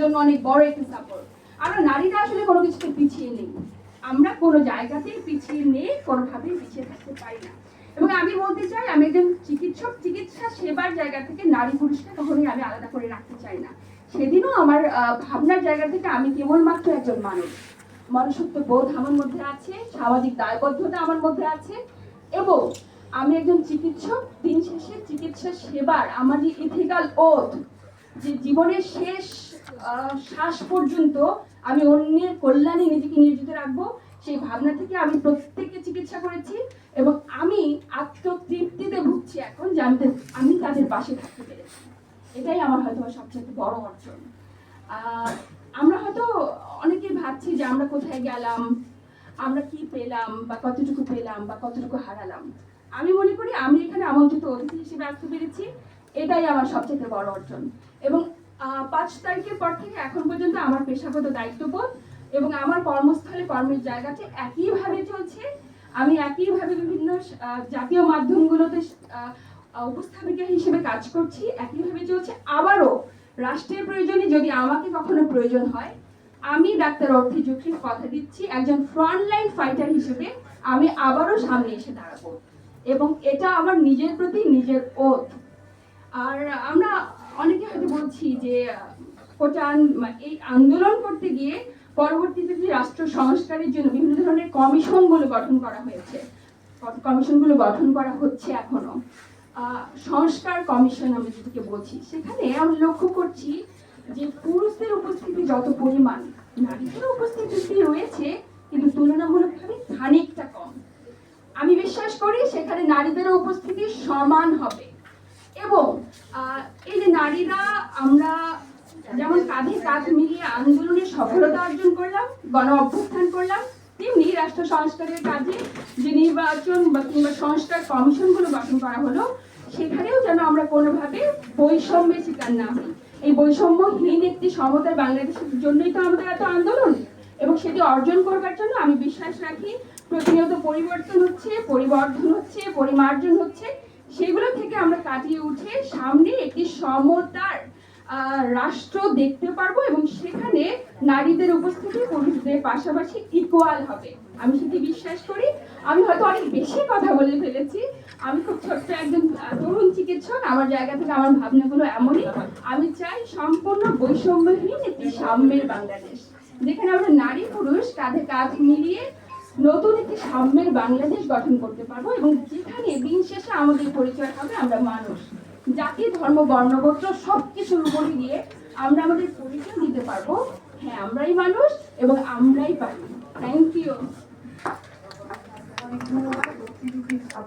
জন্য অনেক বড় একটি সাপোর্ট আমরা নারীরা আসলে কোনো কিছুতে পিছিয়ে নেই। আমরা কোনো জায়গাতেই পিছিয়ে নেই, কোনোভাবেই পিছিয়ে থাকতে পারি না। এবং আমি বলতে চাই, আমি একজন চিকিৎসক, চিকিৎসা সেবার জায়গা থেকে নারী পুরুষকে কখনোই আমি আলাদা করে রাখতে চাই না। সেদিনও আমার ভাবনার জায়গা থেকে আমি কেবলমাত্র একজন মানুষ। মনুষ্যত্ব বোধ আমার মধ্যে আছে, সামাজিক দায়বদ্ধতা আমার মধ্যে আছে, এবং আমি একজন চিকিৎসক, দিন শেষে চিকিৎসা সেবার আমার যে ইথিক্যাল ওথ যে জীবনের শেষ শ্বাস পর্যন্ত আমি অন্যের কল্যাণে নিজেকে নিয়োজিত রাখব। সেই ভাবনা থেকে আমি প্রত্যেককে চিকিৎসা করেছি এবং আমি আত্মতৃপ্তিতে ভুগছি এখন যে আমি আমি তাদের পাশে থাকতে পেরেছি। এটাই আমার হয়তো সবচেয়ে বড় অর্জন। আমরা হয়তো অনেকে ভাবছি যে আমরা কোথায় গেলাম, আমরা কি পেলাম, বা কতটুকু পেলাম, বা কতটুকু হারালাম। আমি মনে করি আমি এখানে আমন্ত্রিত অতিথি হিসেবে আসতে পেরেছি। এটাই আমার সবচেয়ে বড় অর্জন। এবং পাঁচ তারিখের পর থেকে এখন পর্যন্ত আমার পেশাগত দায়িত্ববোধ এবং আমার কর্মস্থলে কর্মের জায়গাটি একইভাবে চলছে। আমি একইভাবে বিভিন্ন জাতীয় মাধ্যমগুলোতে উপস্থাপিকা হিসেবে কাজ করছি, একইভাবে চলছে। আবারও রাষ্ট্রের প্রয়োজনে যদি আমাকে কখনো প্রয়োজন হয়, আমি ডাক্তার অর্থী চৌধুরীর কথা দিচ্ছি, একজন ফ্রন্টলাইন ফাইটার হিসেবে আমি আবারও সামনে এসে দাঁড়াবো। এবং এটা আমার নিজের প্রতি নিজের ওথ। আর আমরা অনেকে হয়তো বলছি যে, কোটা এই আন্দোলন করতে গিয়ে পরবর্তীতে যে রাষ্ট্র সংস্কারের জন্য বিভিন্ন ধরনের কমিশনগুলো গঠন করা হয়েছে কমিশনগুলো গঠন করা হচ্ছে এখনও। সংস্কার কমিশন আমি যেটাকে বলছি, সেখানে আমি লক্ষ্য করছি যে পুরুষদের উপস্থিতি যত পরিমাণ, নারীদের উপস্থিতি রয়েছে, কিন্তু তুলনামূলকভাবে খানিকটা কম। আমি বিশ্বাস করি সেখানে নারীদেরও উপস্থিতি সমান হবে। এবং এই যে নারীরা আমরা যেমন কাঁধে কাঁধ মিলিয়ে আন্দোলনে সফলতা অর্জন করলাম, গণ অভ্যুত্থান করলাম, তেমনি রাষ্ট্র সংস্কারের কাজে যে নির্বাচন বা কিংবা সংস্কার কমিশনগুলো গঠন করা হলো, সেখানেও যেন আমরা কোনোভাবে বৈষম্যের শিকার না হই। এই বৈষম্যহীন একটি সমতার বাংলাদেশের জন্যই তো আমাদের এত আন্দোলন এবং সেটি অর্জন করবার জন্য আমি বিশ্বাস রাখি, প্রতিনিয়ত পরিবর্তন হচ্ছে, পরিবর্ধন হচ্ছে, পরিমার্জন হচ্ছে। সেগুলো থেকে আমরা কাটিয়ে উঠে সামনে একটি সমতার রাষ্ট্র দেখতে পারব এবং সেখানে নারীদের উপস্থিতি পুরুষদের পাশাপাশি ইকুয়াল হবে। আমি সেটি বিশ্বাস করি। আমি হয়তো অনেক বেশি কথা বলে ফেলেছি। আমি খুব ছোট্ট একজন তরুণ চিকিৎসক। আমার জায়গা থেকে আমার ভাবনাগুলো এমনই। আমি চাই সম্পূর্ণ বৈষম্যহীন একটি সাম্যের বাংলাদেশ, যেখানে আমরা নারী পুরুষ কাঁধে কাঁধ মিলিয়ে নতুন একটি সাম্যের বাংলাদেশ গঠন করতে পারব এবং যেখানে দিন শেষে আমাদের পরিচয় হবে আমরা মানুষ। জাতি, ধর্ম, বর্ণগোত্র সব কিছুর উপরে দিয়ে আমরা আমাদের পরিচয় দিতে পারব। হ্যাঁ আমরাই মানুষ এবং আমরাই পারি। Thank you